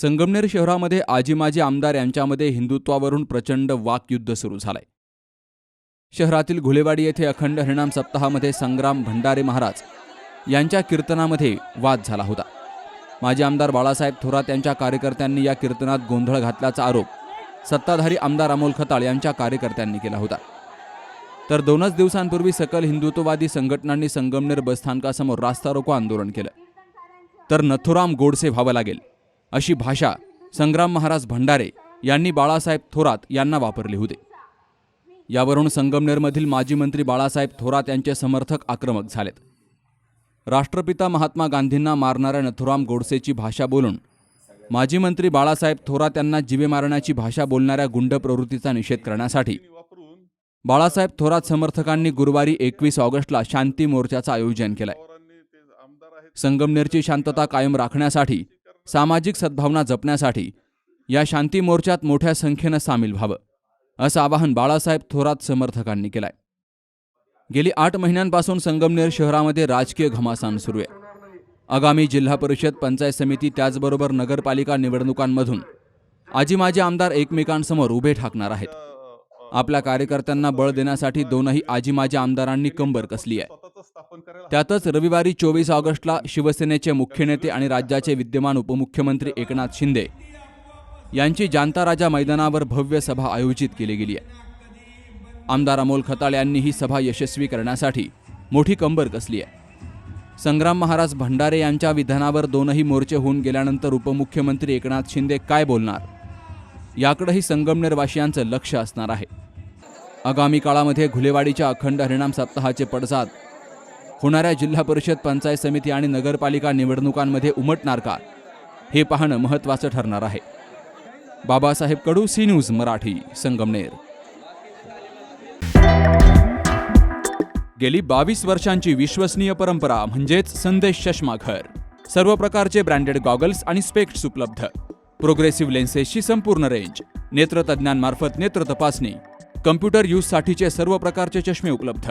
संगमनेर शहरामध्ये आजी माजी आमदार यांच्यामध्ये हिंदुत्वावरून प्रचंड वाकयुद्ध सुरू झालंय. शहरातील घुलेवाडी येथे अखंड हरिणाम सप्ताहामध्ये संग्राम भंडारे महाराज यांच्या कीर्तनामध्ये वाद झाला होता. माजी आमदार बाळासाहेब थोरात यांच्या कार्यकर्त्यांनी या कीर्तनात गोंधळ घातल्याचा आरोप सत्ताधारी आमदार अमोल खताळ यांच्या कार्यकर्त्यांनी केला होता. तर दोनच दिवसांपूर्वी सकल हिंदुत्ववादी संघटनांनी संगमनेर बसस्थानकासमोर रास्ता रोको आंदोलन केलं. तर नथुराम गोडसे व्हावं लागेल. अशी भाषा संग्राम महाराज भंडारे यांनी बाळासाहेब थोरात यांना वापरले होते. यावरून संगमनेरमधील माजी मंत्री बाळासाहेब थोरात यांचे समर्थक आक्रमक झालेत. राष्ट्रपिता महात्मा गांधींना मारणाऱ्या नथुराम गोडसेची भाषा बोलून माजी मंत्री बाळासाहेब थोरात यांना जिवे मारण्याची भाषा बोलणाऱ्या गुंड प्रवृत्तीचा निषेध करण्यासाठी बाळासाहेब थोरात समर्थकांनी गुरुवारी एकवीस ऑगस्टला शांती मोर्चाचं आयोजन केलंय. संगमनेरची शांतता कायम राखण्यासाठी सामाजिक सद्भावना जपण्यासाठी या शांती मोर्चात मोठ्या संख्येनं सामील व्हावं असं आवाहन बाळासाहेब थोरात समर्थकांनी केलंय. गेली आठ महिन्यांपासून संगमनेर शहरामध्ये राजकीय घमासान सुरू आहे. आगामी जिल्हा परिषद पंचायत समिती त्याचबरोबर नगरपालिका निवडणुकांमधून आजी माजी आमदार एकमेकांसमोर उभे ठाकणार आहेत. आपल्या कार्यकर्त्यांना बळ देण्यासाठी दोनही आजी माजी आमदारांनी कंबर कसली आहे. त्यातच रविवारी चोवीस ऑगस्टला शिवसेनेचे मुख्य नेते आणि राज्याचे विद्यमान उपमुख्यमंत्री एकनाथ शिंदे यांची जानता राजा मैदानावर भव्य सभा आयोजित केली गेली आहे. आमदार अमोल खताळ यांनी ही सभा यशस्वी करण्यासाठी मोठी कंबर कसली आहे. संग्राम महाराज भंडारे यांच्या विधानावर दोनही मोर्चे होऊन गेल्यानंतर उपमुख्यमंत्री एकनाथ शिंदे काय बोलणार? याकडेही संगमनेरवासियांचं लक्ष असणार आहे. आगामी काळामध्ये घुलेवाडीच्या अखंड हरिणाम सप्ताहाचे पडसाद होणाऱ्या जिल्हा परिषद पंचायत समिती आणि नगरपालिका निवडणुकांमध्ये उमटणार का? हे पाहणं महत्त्वाचं ठरणार आहे. Babasaheb Kadu C news Marathi Sangamner. गेली बावीस वर्षांची विश्वसनीय परंपरा म्हणजेच संदेश चष्माघर सर्व प्रकारचे ब्रँडेड गॉगल्स आणि स्पेक्ट्स उपलब्ध. प्रोग्रेसिव्ह लेन्सेसची संपूर्ण रेंज. नेत्रतज्ञांमार्फत नेत्र तपासणी. कम्प्युटर यूजसाठीचे सर्व प्रकारचे चष्मे उपलब्ध.